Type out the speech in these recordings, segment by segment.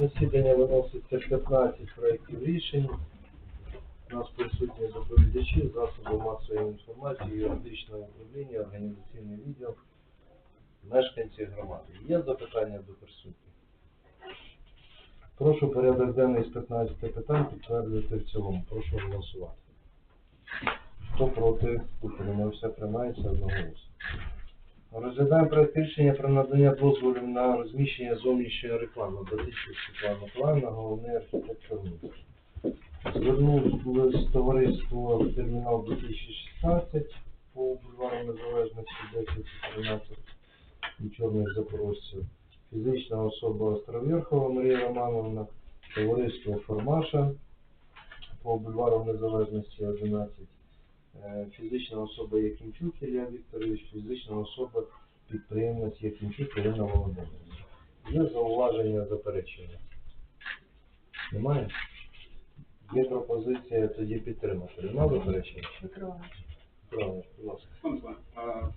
Засідання виноситься 15 проєктів рішень. У нас присутні доповідачі, засоби масової інформації, юридичне управління, організаційний відділ, мешканці громади. Є запитання до присутніх? Прошу порядок денний з 15 питань підтвердити в цілому. Прошу голосувати. Хто проти, утримався, приймається одноголосно. Розглядаємо проект рішення про надання дозволів на розміщення зовнішньої реклами. Батичів Світлана Миколаївна, головний архітектор міста. Звернулось товариство термінал 2016 по бульвару Незалежності 10-13 і чорних запорожців. Фізична особа Островерхова Марія Романовна, товариство Формаша по бульвару Незалежності 11 Е, фізична особа Якимчук Ілля Вікторович, фізична особа підприємець Якимчук Ірина Володимирівна. Є зауваження, заперечення? Немає? Є пропозиція тоді підтримати. Нема заперечення? Петро Іванович, будь ласка. Руслан, а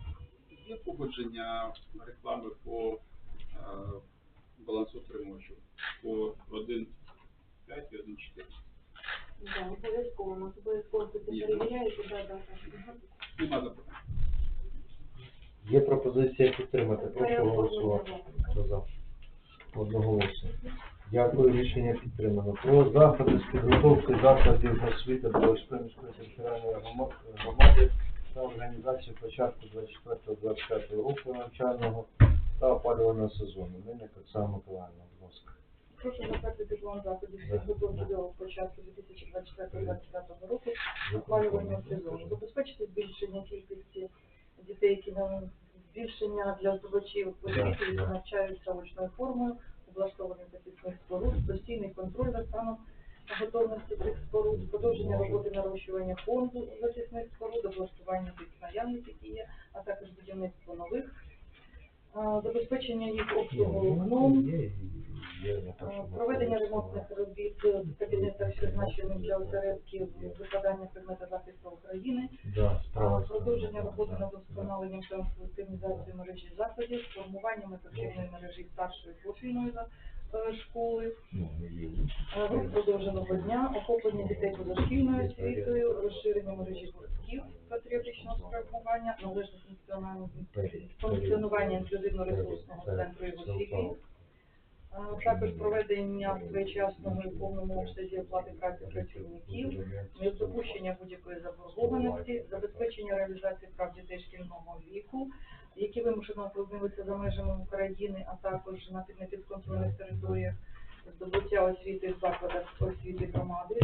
є погодження реклами по е, балансоутримувачу по 1.5 і 1.4? Да, обов'язково. Ми обов'язково це Є. перевіряєте, да, да, так. Нема запитань. Є пропозиція підтримати. Прошу голосувати. Хто за? Одноголосно. Дякую, рішення підтримано. Про заходи з підготовки закладів освіти до міської територіальної громади та організації початку 24-25 року навчального та опалювального сезону. Нині Оксана Миколаївна, будь ласка. Прошу затвердити план заходів Да, підготовки до початку 2024-2025 року опалювального сезону. Забезпечити збільшення кількості дітей, які на збільшення для здобувачів освіти, які навчаються очною формою, облаштованих захисних споруд, постійний контроль за станом готовності цих споруд, продовження роботи нарощування фонду захисних споруд, облаштування тих наявних, які є, а також будівництво нових, забезпечення їх обслугу вогном, Е, щоб Проведення ремонтних робіт в кабінетах, призначених для осередків викладання предмета захисту України, продовження роботи над вдосконаленням та оптимізацією мережі заходів, формуванням ефективної мережі старшої профільної школи, Ну, е, груп продовженого дня, охоплення дітей позашкільною освітою, розширення мережі гуртків патріотичного спрямування, належне функціонування інклюзивно-ресурсного центру його філії, а також проведення своєчасного і повному обсязі оплати праці працівників, недопущення будь-якої заборгованості, забезпечення реалізації прав дітей шкільного віку, які вимушено опинилися за межами України, а також на під- непідконтрольних територіях, здобуття освіти в закладах освіти громади,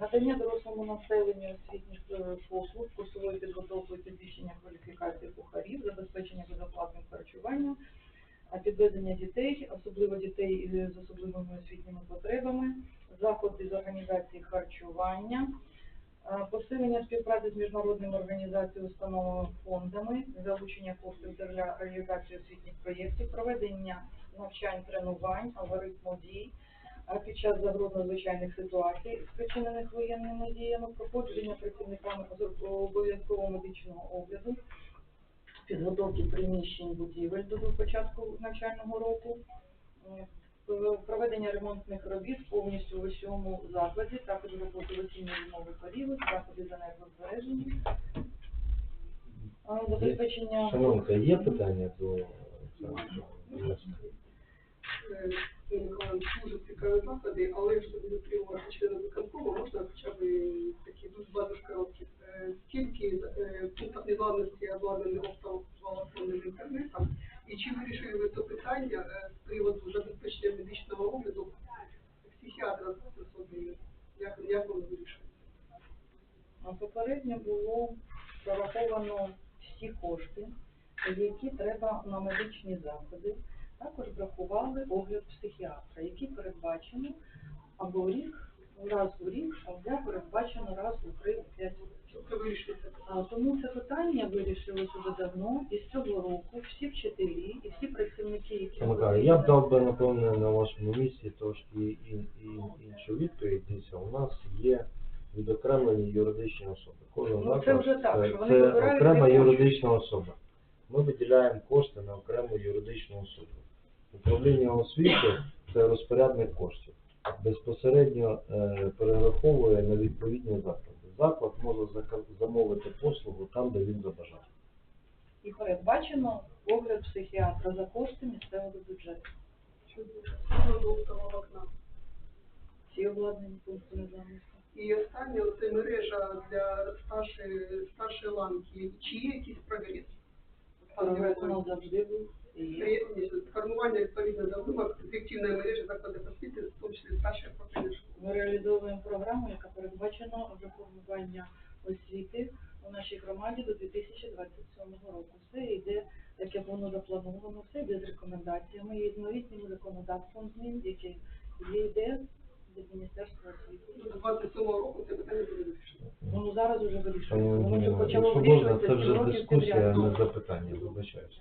надання дорослому населенню освітніх е, послуг, курсової підготовки підвищення кваліфікації кухарів, забезпечення безоплатним харчуванням, підведення дітей, особливо дітей е, з особливими освітніми потребами, заходи з організації харчування, посилення співпраці з міжнародними організаціями, установами, фондами, залучення коштів для реалізації освітніх проєктів, проведення навчань, тренувань, алгоритму дій, під час загроз надзвичайних ситуацій, спричинених воєнними діями, проходження працівниками обов'язкового медичного огляду, підготовки приміщень будівель до початку навчального року, проведення ремонтних робіт повністю в усьому закладі, також роботи в осінньо зимовий період, заходи з енергозбереження, забезпечення... Шановника, є питання до. Сергій Миколаївич, дуже цікаві заходи, але щоб не утримувати члени виконкому, можна хоча б такі дуже базиш короткі. Е, Скільки е, пунктів незламності обладнаних оптоволоконним інтернетом, і чи вирішили ви це питання е, з приводу забезпечення медичного огляду психіатра з особи? Як, як воно вирішується? А Попередньо було прораховано всі кошти, які треба на медичні заходи. Також врахували огляд психіатра, який передбачено або в рік, раз у рік, або передбачено раз у 3-5 Тобто вирішили це питання? А, Тому це питання вирішилось уже давно, і з цього року всі вчителі і всі працівники, які Микола, я б дав би, напевно, на вашому місці трошки іншу відповідь. У нас є відокремлені юридичні особи. Кожен Ну, це вже так, що вони це вибирають окрема хочуть. юридична особа. Ми виділяємо кошти на окрему юридичну особу. Управління освіти це розпорядник коштів. Безпосередньо е, перераховує на відповідні заклади. Заклад може зака- замовити послугу там, де він забажає. І передбачено огляд психіатра за кошти місцевого бюджету. Щодо доступу окна. Всі обладнані пункти незламності. І останнє, це мережа для старшої, старшої ланки. Чи є якийсь прогрес? Формування відповідно до вимог ефективної мережі закладів освіти, в тому числі старшої школи. Ми реалізовуємо програму, яка передбачена реформування освіти у нашій громаді до 2027 року. Все йде, так як воно заплановано, все йде з рекомендаціями і новітнім законодавством змін, які є йде від Міністерства освіти. До 27 року це питання буде вирішено. Воно зараз уже вирішується. Воно вже почало якщо можна, вирішуватися це сім вже років дискусія, а підряд. не запитання, вибачаюсь.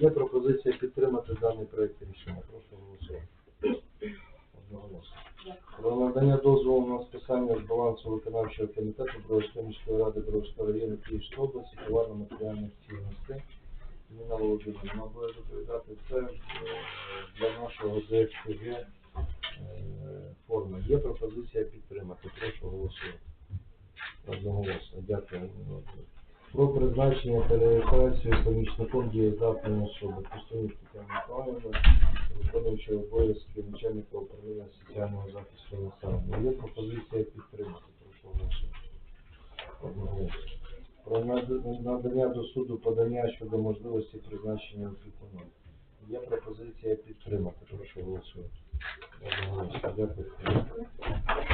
Є пропозиція підтримати даний проект рішення. Прошу голосувати. Одноголосно. Про надання дозволу на списання з балансу виконавчого комітету Бровської міської ради Бровського району Київської області товарно-матеріальних цінностей. Ніна Володимирівна буде доповідати це е, для нашого ДФТГ форми. Є пропозиція підтримати. Прошу голосувати. Одноголосно. Дякую. Про призначення та реєстрацію помічником дієздатної особи. Пустунів Тетяна Миколаївна, виконуючий обов'язки начальника управління соціального захисту населення. Є пропозиція підтримати. Прошу голосувати. Одноголосно. Про надання до суду подання щодо можливості призначення опікуна. Є пропозиція підтримати. Прошу голосувати.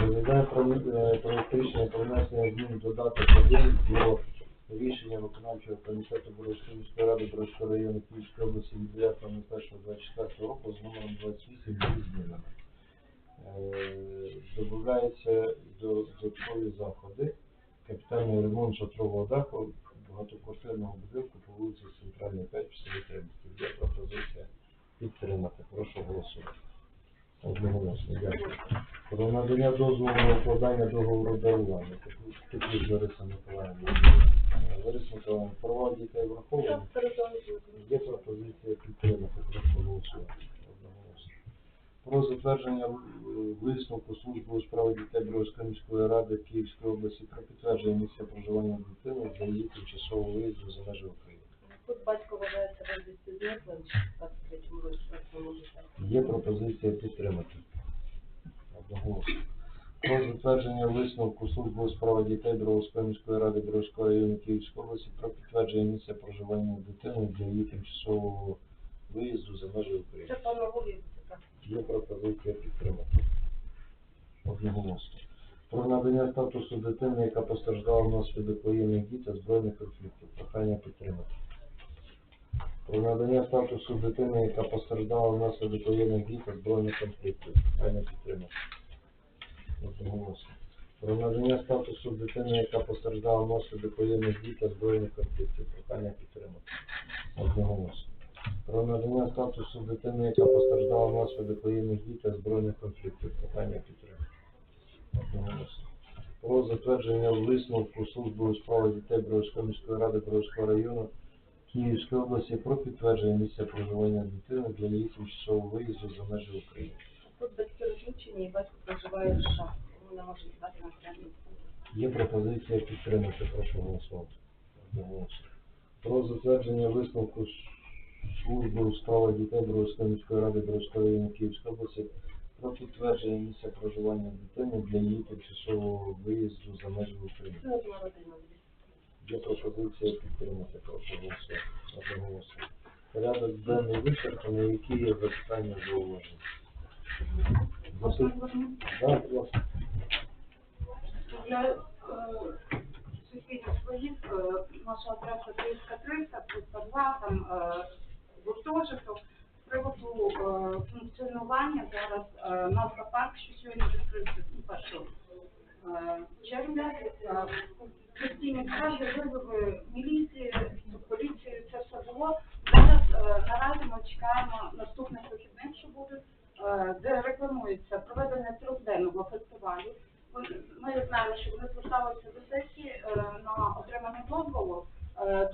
Розглядає про рішення про змін до дати 1 до рішення виконавчого комітету Боровської ради Боровського району Київської області від 9.01.24 року з номером 28 зі змінами. Е, Додається додаткові заходи. Капітальний ремонт шатрового даху багатоквартирного будинку по вулиці Центральній 5 в селі Кремлівській. Є пропозиція підтримати. Прошу голосувати. Одноголосно, дякую. Про надання дозволу на укладання договору дарування. Теплі Лариса Миколаївна. Лариса Миколаївна, права дітей враховані. Є пропозиція підтримати. Прошу голосувати. Про затвердження е, висновку служби у справах дітей Бровської міської ради Київської області про підтвердження місця проживання дитини для її тимчасового виїзду за межі України. Тут батько вважається безвісти зниклим в 23-му році. Є пропозиція підтримати. Одноголосно. Про затвердження висновку служби у справах дітей Бровської міської ради Бровського району Київської області про підтвердження місця проживання дитини для її тимчасового виїзду за межі Це України. плановується, так. Є пропозиція підтримати. Одноголосно. Про надання статусу дитини, яка постраждала внаслідок воєнних дій та збройних конфліктів. Прохання підтримати. Про надання статусу дитини, яка постраждала внаслідок воєнних дій та збройних конфліктів. Прохання підтримати. Одноголосно. Про надання статусу дитини, яка постраждала внаслідок воєнних дій та збройних конфліктів. Прохання підтримати. Одноголосно. Про надання статусу дитини, яка постраждала внаслідок воєнних дій та збройних конфліктів. Підтримати. Одноголосно. Про затвердження висновку служби у справах дітей Бровської міської ради Бровського району Київської області про підтвердження місця проживання дитини для її тимчасового виїзду за межі України. Тут батьки розлучені і батько проживає в США. Не може стати на окремий. Є пропозиція підтримати, прошу голосувати. Про затвердження висновку служби у справах дітей Бровської міської ради району Київської області про підтвердження місця проживання дитини для її тимчасового виїзду за межі України. Є пропозиція підтримати, прошу. Порядок денний вичерпаний, які є запитання зауваження. Можна Да, будь ласка. для е, сусідів своїх, е, наша адреса Київська 300, 302, там гуртожиток. З приводу е, функціонування зараз е, назва парк, що сьогодні відкрився з 1 е, червня. Постійні скарги, визови міліції, поліції, це все було. Зараз наразі ми чекаємо наступних вихідних, що будуть, де рекламується проведення трьохденного фестивалю. Ми- знаємо, що вони зверталися до сесії на отримання дозволу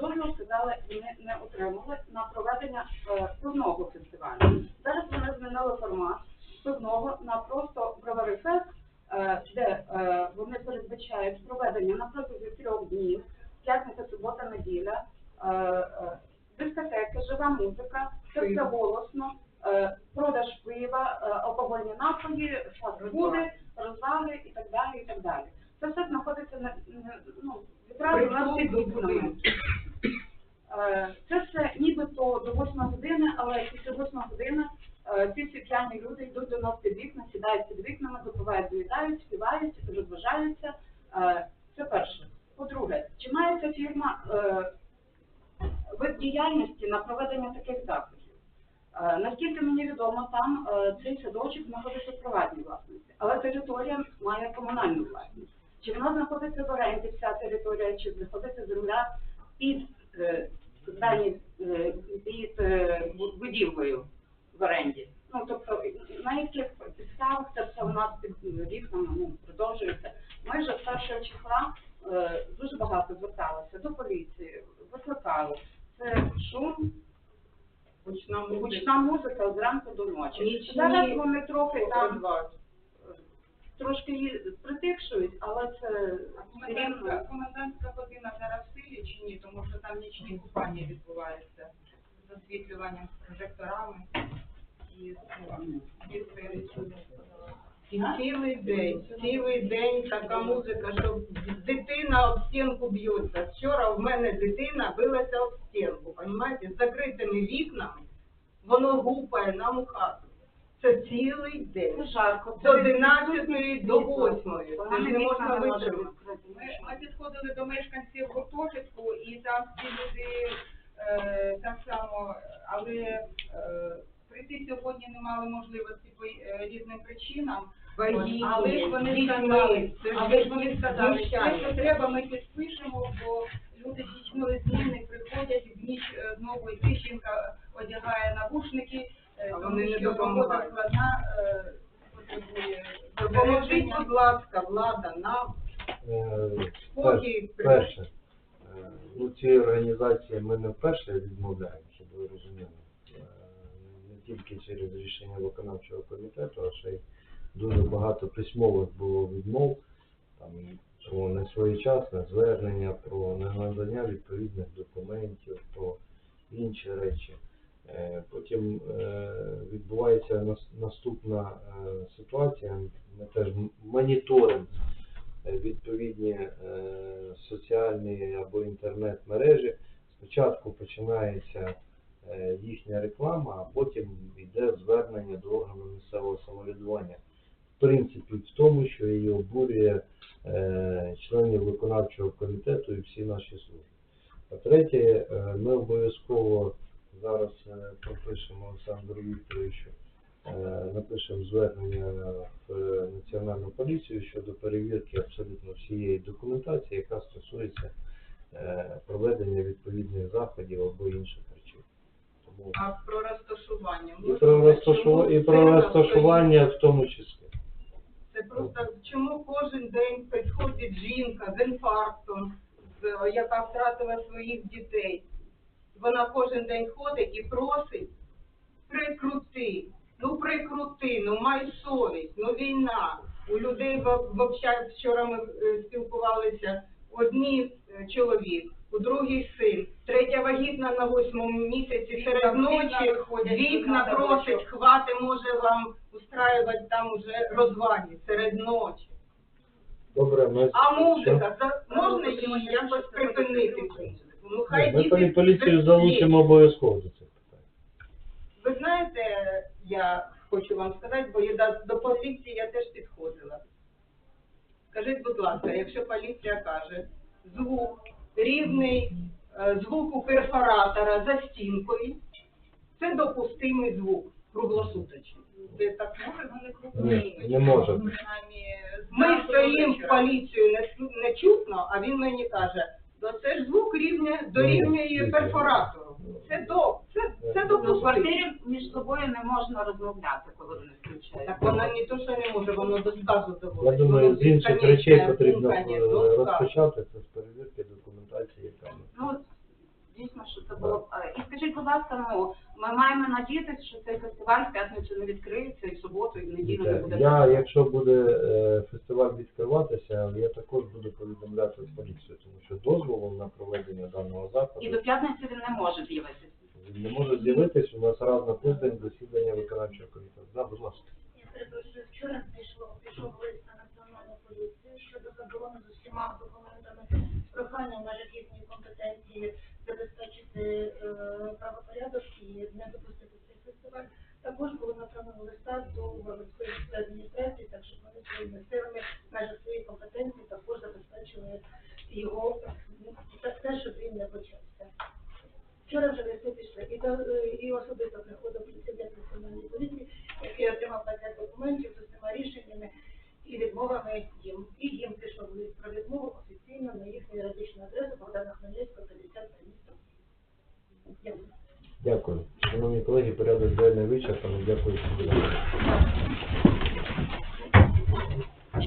дозвіл сказали, не, не отримали на проведення е, пивного фестивалю. Зараз вони змінили формат пивного на просто бровари фест, е, де е, вони передбачають проведення на протязі трьох днів, п'ятниця, субота, неділя, е, е, дискотеки, жива музика, це голосно, е, продаж пива, е, алкогольні напої, фастфуди, розваги і так далі, і так далі. Це все знаходиться на, на- ну, відразу на всіх вікнами. Е, Це все нібито до 8 години, але після 8 години е, ці всі п'яні люди йдуть до нас під вікна, сідають під вікнами, допивають, доїдають, співають, розважаються. Е, Це перше. По-друге, чи має ця фірма вид діяльності на проведення таких заходів? Наскільки мені відомо, там цей садочок знаходиться в приватній власності, але територія має комунальну власність. Чи вона знаходиться в оренді, вся територія, чи знаходиться земля під е, дані е, під е, будівлею в оренді? Ну тобто на яких підставах це все у нас під вікнами ну, продовжується? Ми вже з першого числа е, дуже багато зверталися до поліції, викликали. Це шум, Гучна музика зранку до ночі. Зараз вони трохи там. Трошки її притихшують, але це. Комендантська, комендантська година зараз в силі чи ні? Тому що там нічні купання відбуваються з освітлюванням з прожекторами і цілий день, цілий день така музика, що дитина об стінку б'ється. Вчора в мене дитина билася об стінку, понімаєте, з закритими вікнами, воно гупає нам у хату. Це цілий день. жарко. З 11 до 8. Це ж не можна витримати. Ми, ми підходили до мешканців гуртожитку, і там всі люди е, так само, але е, прийти сьогодні не мали можливості по е, різним причинам. Вагітні, Але ж вони сказали, але ж вони сказали, що звичайно. якщо треба, ми підпишемо, бо люди з дітьми зміни приходять в ніч е, знову йти, жінка одягає навушники, А вони не допомагають. складна, е, потребує Допоможіть, будь ласка, влада, нам Е, спокій. пер- Перше, е, ну ці організації ми не вперше відмовляємо, щоб ви розуміли. Е, Не тільки через рішення виконавчого комітету, а ще й дуже багато письмових було відмов, там про несвоєчасне звернення, про ненадання відповідних документів, про інші речі. Е, Потім е, відбувається наступна е, ситуація. Ми теж моніторимо відповідні соціальні або інтернет-мережі. Спочатку починається їхня реклама, а потім йде звернення до органу місцевого самоврядування. В принципі, в тому, що її обурює членів виконавчого комітету і всі наші служби. По-третє, ми обов'язково зараз е, пропишемо Олександру Вікторовичу, е, напишемо звернення в Національну поліцію щодо перевірки абсолютно всієї документації, яка стосується е, проведення відповідних заходів або інших речей. Тому А про розташування. і про, розташува- і про розташування в тому числі. Це просто чому кожен день приходить жінка з інфарктом, з, яка втратила своїх дітей. Вона кожен день ходить і просить прикрути, ну прикрути, ну май совість, ну війна. У людей в- вообще вчора ми е, спілкувалися. Одні е, чоловік, у другий син, третя вагітна на восьмому місяці серед ночі вікна просить, хвати може вам устраювати там уже розваги серед ночі. Добре, ми А музика, можна її якось припинити? Ну хай ми діти полі- поліцію залучимо обов'язково до цих питань. Ви знаєте, я хочу вам сказати, бо я до, до поліції я теж підходила. Скажіть, будь ласка, якщо поліція каже, звук, рівний е, звук у перфоратора за стінкою, це допустимий звук круглосуточний. Це так не. Ні, не може. Ми стоїмо в поліцію не, не чутно, а він мені каже, то це ж звук рівня, дорівнює Ну, перфоратору. Це до, це, це Ну, в квартирі між собою не можна розмовляти, коли вони включають. Так вона не то, що не може, воно до сказу Я думаю, з інших речей потрібно е, до розпочати це з перевірки документації, яка Ну, дійсно, що це було б. е, І скажіть, будь ласка, ну ми маємо надіятися, що цей фестиваль в п'ятницю не відкриється, і в суботу, і в неділю не буде. Я, якщо буде е, фестиваль відкриватися, я також буду повідомляти в поліцію, тому що дозволу на проведення даного І до п'ятниці він не може з'явитися. він не може з'явитися, У нас раз на тиждень засідання виконавчого комітету. Да, будь ласка. Компетенції також забезпечили його те- щоб він не почався. Вчора вже не пішли, і, і особисто